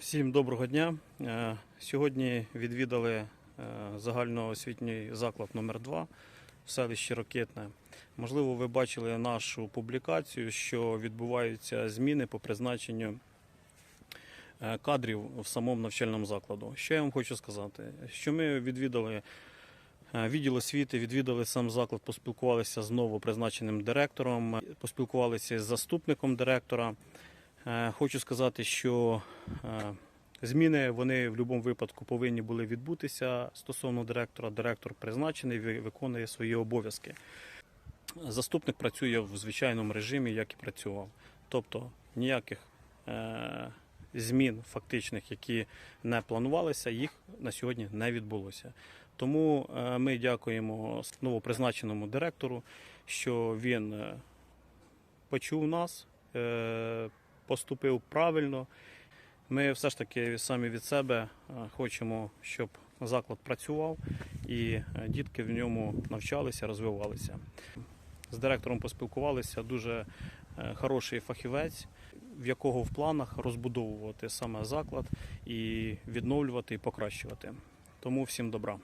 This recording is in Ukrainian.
Всім доброго дня. Е, Сьогодні відвідали е, загальноосвітній заклад номер 2 в селищі Рокетне. Можливо, ви бачили нашу публікацію, що відбуваються зміни по призначенню е, кадрів в самому навчальному закладу. Що я вам хочу сказати? Що ми відвідали відділ освіти, відвідали сам заклад, поспілкувалися з новопризначеним директором, поспілкувалися з заступником директора. Е, Хочу сказати, що е, зміни вони в будь-якому випадку повинні були відбутися стосовно директора. Директор призначений, виконує свої обов'язки. Заступник працює в звичайному режимі, як і працював. Тобто ніяких е, змін фактичних, які не планувалися, їх на сьогодні не відбулося. Тому ми дякуємо новопризначеному директору, що він почув нас, поступив правильно. Ми все ж таки самі від себе е, хочемо, щоб заклад працював і е, дітки в ньому навчалися, розвивалися. З директором поспілкувалися дуже е, хороший фахівець, в якого в планах розбудовувати саме заклад і відновлювати і покращувати. Тому всім добра.